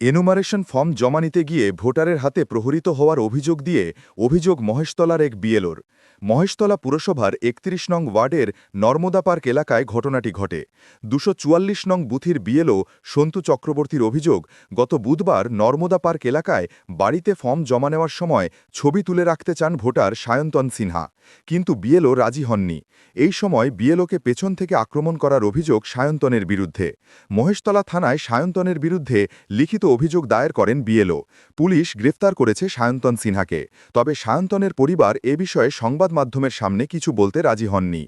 Enumeration form জমা নিতে গিয়ে ভোটারের হাতে প্রহরিত হওয়ার অভিযোগ দিয়ে অভিযোগ মহেশতলার এক বিএলওর। মহেশতলা পুরসভার একত্রিশ নং ওয়ার্ডের নর্মদা পার্ক এলাকায় ঘটনাটি ঘটে। দুশো চুয়াল্লিশ নং বুথির বিএলও সন্তু চক্রবর্তীর অভিযোগ, গত বুধবার নর্মদা পার্ক এলাকায় বাড়িতে ফর্ম জমা নেওয়ার সময় ছবি তুলে রাখতে চান ভোটার সায়ন্তন সিনহা। কিন্তু বিএলও রাজি হননি। এই সময় বিএলওকে পেছন থেকে আক্রমণ করার অভিযোগ সায়ন্তনের বিরুদ্ধে। মহেশতলা থানায় সায়ন্তনের বিরুদ্ধে লিখিত অভিযোগ দায়ের করেন বিএলও। পুলিশ গ্রেফতার করেছে সায়ন্তন সিনহাকে। তবে সায়ন্তনের পরিবার এ বিষয়ে সংবাদ মাধ্যমের সামনে কিছু বলতে রাজি হননি।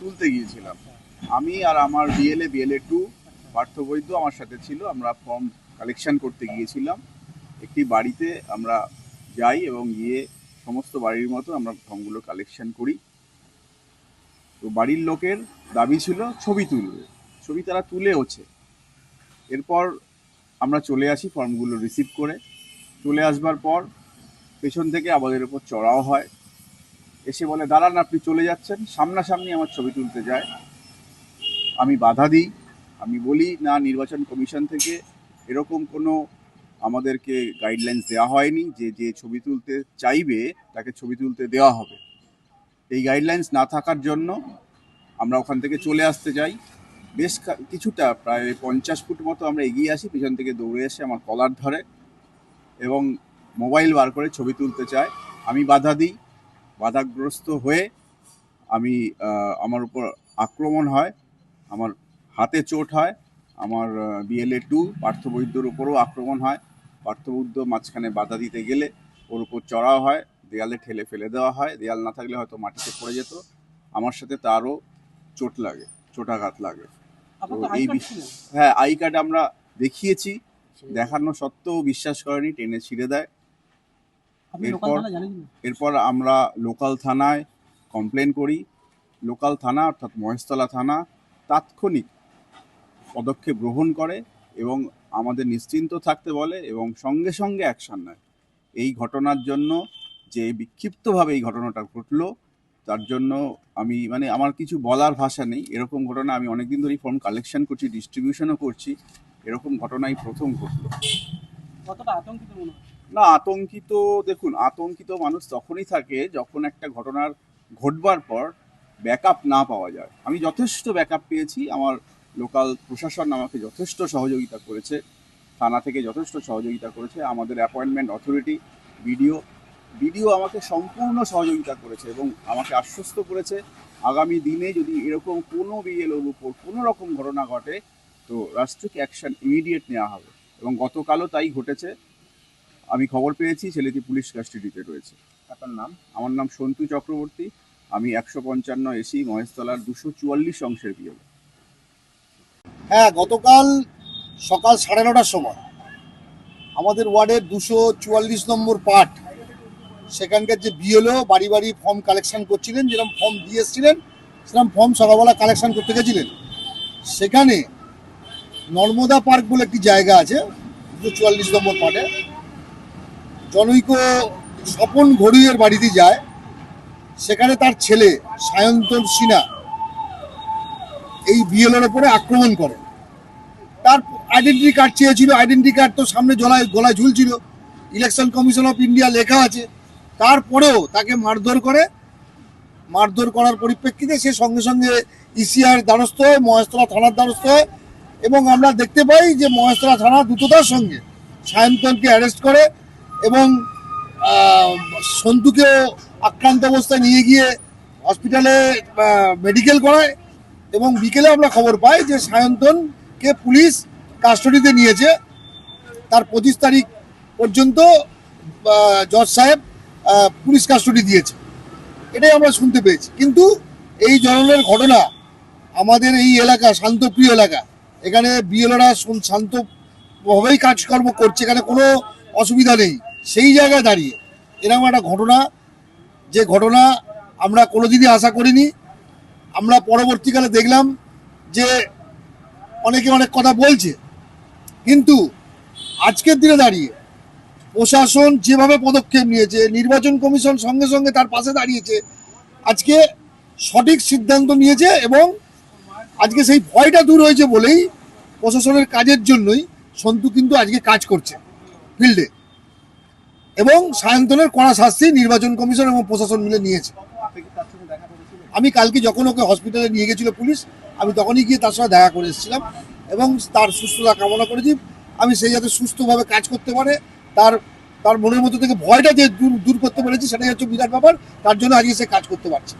তুলতে গিয়েছিলাম। আমি আর আমার BLA BLA two, Partha Baidya আমার সাথে ছিল। আমরা ফর্ম কালেকশন করতে গিয়েছিলাম। একটি বাড়িতে আমরা যাই এবং গিয়ে সমস্ত বাড়ির মতো আমরা ফর্মগুলো কালেকশন করি। তো বাড়ির লোকের দাবি ছিল ছবি তুলবে। ছবি তারা তুলেওছে। এরপর আমরা চলে আসি ফর্মগুলো রিসিভ করে। চলে আসবার পর পেছন থেকে আমাদের উপর চড়াও হয়। এসে বলে, দাঁড়ান, আপনি চলে যাচ্ছেন। সামনাসামনি আমার ছবি তুলতে যায়। আমি বাধা দিই। আমি বলি, না, নির্বাচন কমিশন থেকে এরকম কোনো আমাদেরকে গাইডলাইন্স দেওয়া হয়নি। যে যে ছবি তুলতে চাইবে, তাকে ছবি তুলতে দেওয়া হবে। এই গাইডলাইন্স না থাকার জন্য আমরা ওখান থেকে চলে আসতে যাই। বেশ কিছুটা, প্রায় পঞ্চাশ ফুট মতো আমরা এগিয়ে আসি, পিছন থেকে দৌড়ে এসে আমার কলার ধরে এবং মোবাইল বার করে ছবি তুলতে চায়। আমি বাধা দিই, বাধাগ্রস্ত হয়ে আমি আমার উপর আক্রমণ হয়, আমার হাতে চোট হয়, আমার বিএলএ টু পার্থবৈদ্যর উপরও আক্রমণ হয়। পার্থবৈদ্য মাঝখানে বাধা দিতে গেলে ওর উপর চড়াও হয়, দেয়ালে ঠেলে ফেলে দেওয়া হয়। দেয়াল না থাকলে হয়তো মাটিতে পড়ে যেত। আমার সাথে তারও চোট লাগে, চোটাঘাত লাগে। এই হ্যাঁ আই কার্ড আমরা দেখিয়েছি। দেখানো সত্ত্বেও বিশ্বাস করেনি টেনে ছিঁড়ে দেয়। এরপর-? এরপর আমরা লোকাল থানায় কমপ্লেন করি। লোকাল থানা অর্থাৎ মহেশতলা থানা তাৎক্ষণিক পদক্ষেপ গ্রহণ করে এবং আমাদের নিশ্চিন্ত থাকতে বলে এবং সঙ্গে সঙ্গে অ্যাকশন নেয়। এই ঘটনার জন্য যে বিক্ষিপ্তভাবে এই ঘটনাটা ঘটলো তার জন্য আমি মানে আমার কিছু বলার ভাষা নেই। এরকম ঘটনা আমি অনেকদিন ধরেই ফর্ম কালেকশন করছি ডিস্ট্রিবিউশনও করছি। এরকম ঘটনাই প্রথম ঘটলো। না আতঙ্কিত দেখুন আতঙ্কিত মানুষ তখনই থাকে যখন একটা ঘটনার ঘটবার পর ব্যাকআপ না পাওয়া যায়। আমি যথেষ্ট ব্যাকআপ পেয়েছি। আমার লোকাল প্রশাসন আমাকে যথেষ্ট সহযোগিতা করেছে। থানা থেকে যথেষ্ট সহযোগিতা করেছে। আমাদের অ্যাপয়েন্টমেন্ট অথরিটি বিডিও বিডিও আমাকে সম্পূর্ণ সহযোগিতা করেছে এবং আমাকে আশ্বস্ত করেছে। আগামী দিনে যদি এরকম কোনো বিএলওর উপর কোনো রকম ঘটনা ঘটে তো রাষ্ট্রিক অ্যাকশন ইমিডিয়েট নেওয়া হবে এবং গতকালও তাই ঘটেছে। আমি খবর পেয়েছি ছেলেটি পুলিশ কাস্টাডিতে রয়েছে। আপনার নাম? আমার নাম সন্তু চক্রবর্তী। আমি একশো পঞ্চান্ন এসি মহেশতলার দুশো চুয়াল্লিশ অংশের বিয়ে হ্যাঁ গতকাল সকাল সাড়ে নটার সময় আমাদের ওয়ার্ডের দুশো চুয়াল্লিশ নম্বর পার্ট সেখানকার যে বিএলও বাড়ি বাড়ি ফর্ম কালেকশন করছিলেন, যেরকম ফর্ম দিয়ে এসেছিলেন, সেরকম ফর্ম সকালবেলা কালেকশন করতে গেছিলেন। সেখানে নর্মদা পার্ক বলে একটি জায়গা আছে, দুশো চুয়াল্লিশ নম্বর পার্টে জনৈক স্বপন ঘড়ুইয়ের বাড়িতে যায়। সেখানে তার ছেলে সায়ন্তন সিনহা এই বিএলওর ওপরে আক্রমণ করে। তার আইডেন্টি কার্ড চেয়েছিল আইডেন্টি কার্ড তো সামনে জলায় গলায় ঝুলছিল। ইলেকশন কমিশন অফ ইন্ডিয়া লেখা আছে। তারপরেও তাকে মারধর করে। মারধর করার পরিপ্রেক্ষিতে সে সঙ্গে সঙ্গে ইসিআর দ্বারস্থ হয়, মহেশতলা থানার দ্বারস্থ হয় এবং আমরা দেখতে পাই যে মহেশতলা থানা দ্রুততার সঙ্গে সায়ন্তনকে অ্যারেস্ট করে এবং সন্তুকেও আক্রান্ত অবস্থায় নিয়ে গিয়ে হসপিটালে মেডিকেল করায় এবং বিকেলে আমরা খবর পাই যে সায়ন্তনকে পুলিশ কাস্টডিতে নিয়েছে। তার পঁচিশ তারিখ পর্যন্ত জজ সাহেব পুলিশ কাস্টডি দিয়েছে। এটাই আমরা শুনতে পেয়েছি। কিন্তু এই ধরনের ঘটনা আমাদের এই এলাকা, শান্তপ্রিয় এলাকা, এখানে বিএলওরা শান্তভাবেই কাজকর্ম করছে, এখানে কোনো অসুবিধা নেই। সেই জায়গায় দাঁড়িয়ে এরকম একটা ঘটনা, যে ঘটনা আমরা কোনোদিনই আশা করিনি। আমরা পরবর্তীকালে দেখলাম যে অনেকে অনেক কথা বলছে। কিন্তু আজকের দিনে দাঁড়িয়ে প্রশাসন যেভাবে পদক্ষেপ নিয়েছে, নির্বাচন কমিশন সঙ্গে সঙ্গে তার পাশে দাঁড়িয়েছে, আজকে সঠিক সিদ্ধান্ত নিয়েছে এবং আজকে সেই ভয়টা দূর হয়েছে বলেই প্রশাসনের কাজের জন্যই সন্তু কিন্তু আজকে কাজ করছে ফিল্ডে। এবং সায়ন্তনের কড়া শাস্তি নির্বাচন কমিশন এবং প্রশাসন মিলে নিয়েছে। আমি কালকে যখন ওকে হসপিটালে নিয়ে গেছিল পুলিশ, আমি তখনই গিয়ে তার সঙ্গে দেখা করে এসেছিলাম এবং তার সুস্থতা কামনা করেছি। আমি সেই যাতে সুস্থভাবে কাজ করতে পারে তার তার মনের মধ্যে থেকে ভয়টা যে দূর দূর করতে পেরেছি সেটাই হচ্ছে বিরাট ব্যাপার। তার জন্য আজকে সে কাজ করতে পারছে